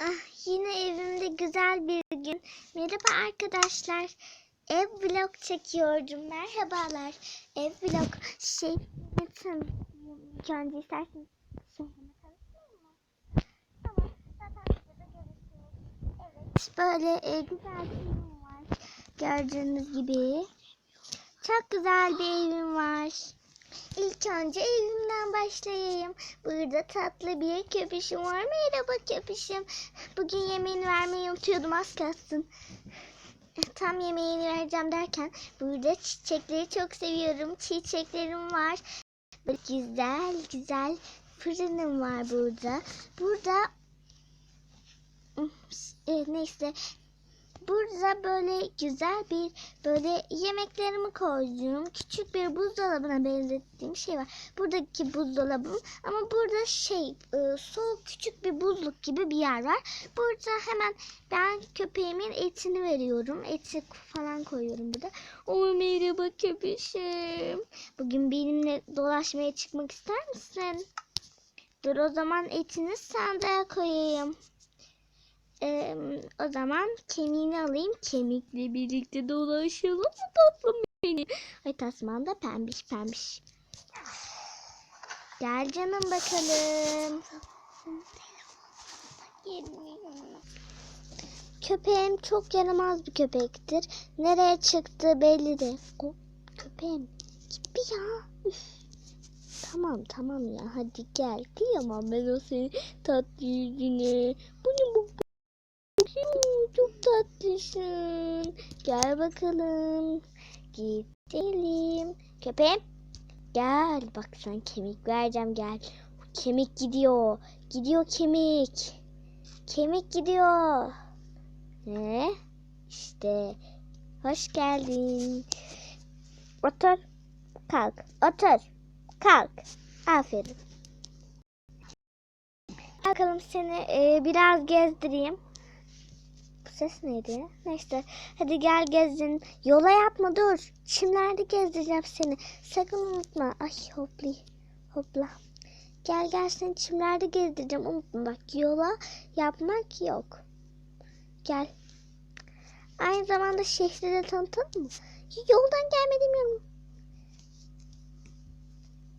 Ah, yine evimde güzel bir gün. Merhaba arkadaşlar. Ev vlog çekiyordum. Merhabalar. Ev vlog şey? İlk önce isterseniz? Tamam. Böyle e, güzel bir evim var. Gördüğünüz gibi. Çok güzel bir evim var. İlk önce evimden başlayayım. Burada tatlı bir köpüşüm var. Merhaba köpüşüm. Bugün yemeğini vermeyi unutuyordum az kalsın. Tam yemeğini vereceğim derken burada çiçekleri çok seviyorum. Çiçeklerim var. Böyle güzel güzel fırınım var burada. Burada e, neyse Burada böyle güzel bir böyle yemeklerimi koyduğum küçük bir buzdolabına benzettiğim şey var. Buradaki buzdolabım ama burada şey e, soğuk küçük bir buzluk gibi bir yer var. Burada hemen ben köpeğimin etini veriyorum. Eti falan koyuyorum burada. O merhaba köpeşim. Bugün benimle dolaşmaya çıkmak ister misin? Dur o zaman etini sandığa koyayım. Ee, o zaman kemiğini alayım. Kemikle birlikte dolaşalım tatlım beni? Ay tasman da pembiş pembiş. Gel canım bakalım. Köpeğim çok yaramaz bir köpektir. Nereye çıktı belli de. O köpeğim gibi ya. Üf. Tamam tamam ya hadi gel. Kıyamam ben o senin tatlı yüzüne. Bu ne bu Çok tatlısın. Gel bakalım. Gidelim. Köpeğim. Gel. Bak sen kemik vereceğim gel. Kemik gidiyor. Gidiyor kemik. Kemik gidiyor. Ne? İşte. Hoş geldin. Otur. Kalk. Otur. Kalk. Aferin. Bakalım seni e, biraz gezdireyim. Ses neydi? Neyse. Hadi gel gezin. Yola yapma dur. Çimlerde gezdireceğim seni. Sakın unutma. Ay hopli. Hopla. Gel gel seni çimlerde gezdireceğim. Unutma bak yola yapmak yok. Gel. Aynı zamanda şehri de tanıtalım mı? Yoldan gelmediğim yer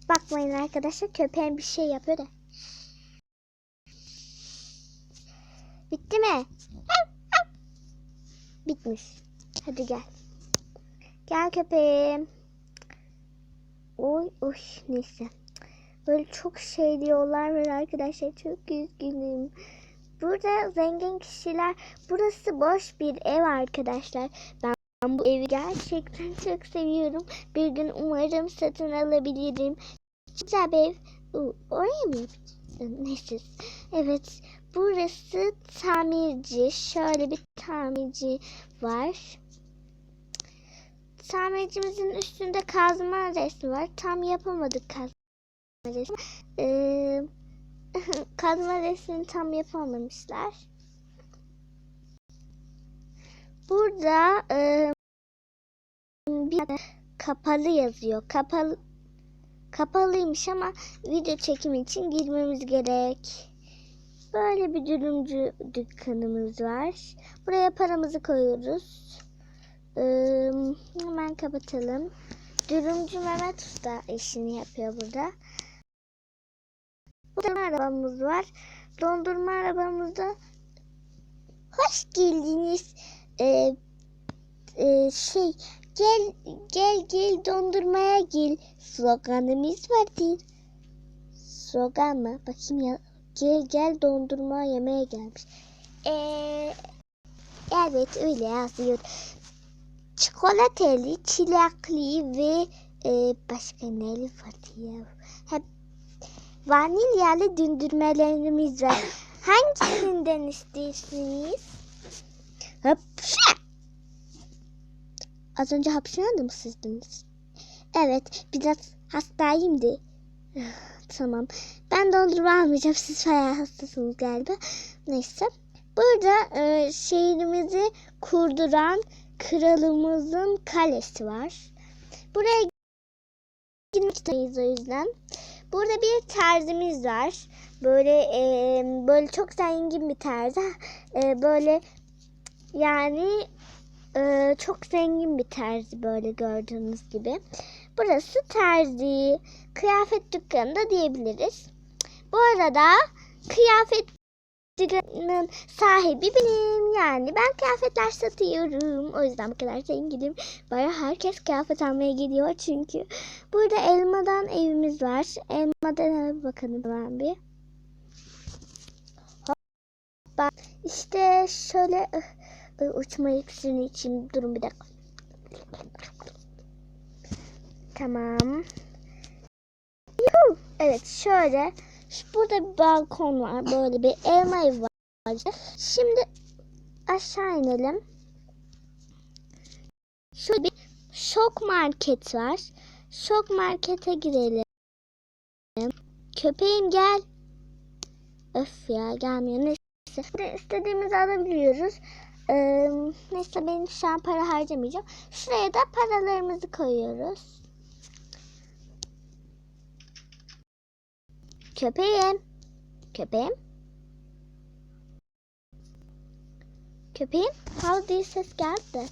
Bakmayın arkadaşlar köpeğin bir şey yapıyor da. Bitti mi? Bitmiş. Hadi gel. Gel köpeğim. Oy oy neyse. Böyle çok şey diyorlar var arkadaşlar. Çok üzgünüm. Burada zengin kişiler. Burası boş bir ev arkadaşlar. Ben ben bu evi gerçekten çok seviyorum. Bir gün umarım satın alabilirim. Güzel bir ev. Oraya mı yapacağız? Neyse. Evet. Burası tamirci. Şöyle bir tamirci var. Tamircimizin üstünde kazma resmi var. Tam yapamadık kazma resmi. Ee, kazma resmini tam yapamamışlar. Burada e, bir kapalı yazıyor. Kapalı kapalıymış ama video çekimi için girmemiz gerek. Böyle bir dürümcü dükkanımız var. Buraya paramızı koyuyoruz. Ee, hemen kapatalım. Dürümcü Mehmet Usta işini yapıyor burada. Burada arabamız var. Dondurma arabamızda hoş geldiniz. Ee, e, şey gel gel gel dondurmaya gel sloganımız vardır. Slogan mı? Bakayım ya. Gel gel dondurma yemeye gelmiş. Ee, evet öyle yazıyor. Çikolatalı, çilekli ve e, başka neli vardı ya? Hep vanilyalı döndürmelerimiz var. Hangisinden istiyorsunuz? Hapşa! Az önce hapşırandı mı sizdiniz? Evet, biraz hastayım de. Tamam. Ben dondurma almayacağım. Siz bayağı hastasınız galiba. Neyse. Burada e, şehrimizi kurduran kralımızın kalesi var. Buraya gitmek istemeyiz o yüzden. Burada bir terzimiz var. Böyle e, böyle çok zengin bir terzi. E, böyle yani e, çok zengin bir terzi böyle gördüğünüz gibi. Burası terzi. Kıyafet dükkanı da diyebiliriz. Bu arada kıyafet dükkanının sahibi benim. Yani ben kıyafetler satıyorum. O yüzden bu kadar zenginim. Baya herkes kıyafet almaya gidiyor çünkü. Burada elmadan evimiz var. Elmadan eve bakalım ben bir. Hoppa. İşte şöyle uçma iksirini içeyim. Durun bir dakika. Tamam. Yuhu. Evet şöyle. Burada bir balkon var. Böyle bir elma evi var. Şimdi aşağı inelim. Şöyle bir şok market var. Şok markete girelim. Köpeğim gel. Öf ya gelmiyor. Neyse. İstediğimizi alabiliyoruz. Ee, neyse ben şu an para harcamayacağım. Şuraya da paralarımızı koyuyoruz. Köpeğim. Köpeğim. Köpeğim. How diye ses geldi.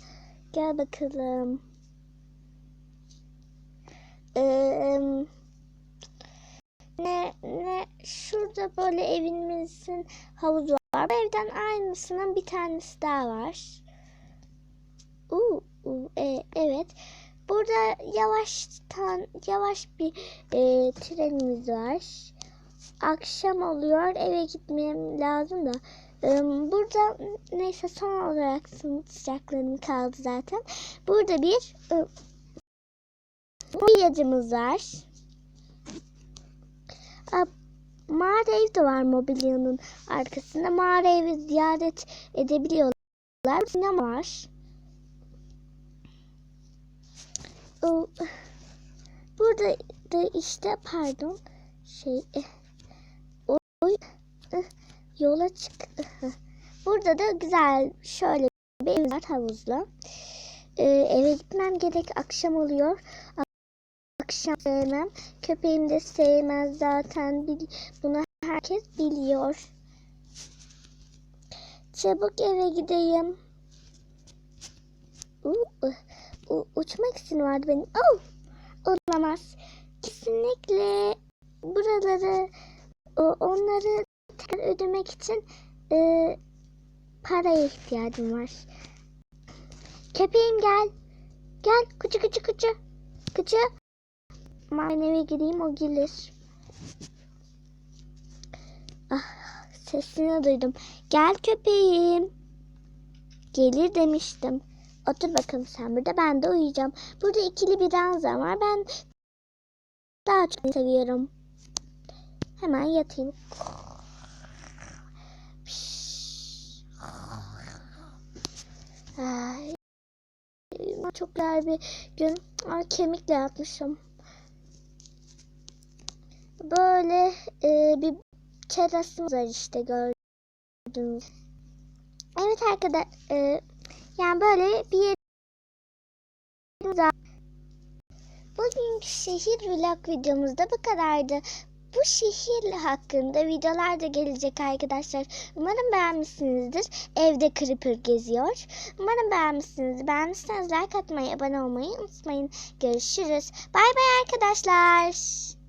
Gel bakalım. Ee, ne ne şurada böyle evimizin havuzu var. Bu evden aynısının bir tanesi daha var. Uu, uu, e, evet. Burada yavaştan yavaş bir e, trenimiz var. Akşam oluyor. Eve gitmem lazım da. E, burada neyse son olarak sıcaklarım kaldı zaten. Burada bir mobilyacımız var. E, mağara ev de var mobilyanın arkasında. Mağara evi ziyaret edebiliyorlar. Sinema var. O- Burada da işte pardon şey eh, yola çık. Burada da güzel şöyle bir ev var havuzlu. Ee, eve gitmem gerek akşam oluyor. Akşam sevmem. Köpeğim de sevmez zaten. Bunu herkes biliyor. Çabuk eve gideyim. Uçmak için vardı benim. Oh, olamaz. Kesinlikle buraları onları tekrar ödemek için e, paraya ihtiyacım var. Köpeğim gel. Gel kucu kucu kucu. Kucu. Ben eve gireyim o gelir. Ah, sesini duydum. Gel köpeğim. Gelir demiştim. Otur bakalım sen burada. Ben de uyuyacağım. Burada ikili bir ranzam var. Ben daha çok seviyorum. Hemen yatayım. Ay, çok güzel bir gün. Ay, kemikle yatmışım. Böyle e, bir terasımız var işte gördüğünüz. Evet arkadaşlar. E, yani böyle bir yerimiz var. Bugünkü şehir vlog videomuzda bu kadardı. Bu şehir hakkında videolar da gelecek arkadaşlar. Umarım beğenmişsinizdir. Evde Creeper geziyor. Umarım beğenmişsinizdir. Beğenmişseniz like atmayı, abone olmayı unutmayın. Görüşürüz. Bay bay arkadaşlar.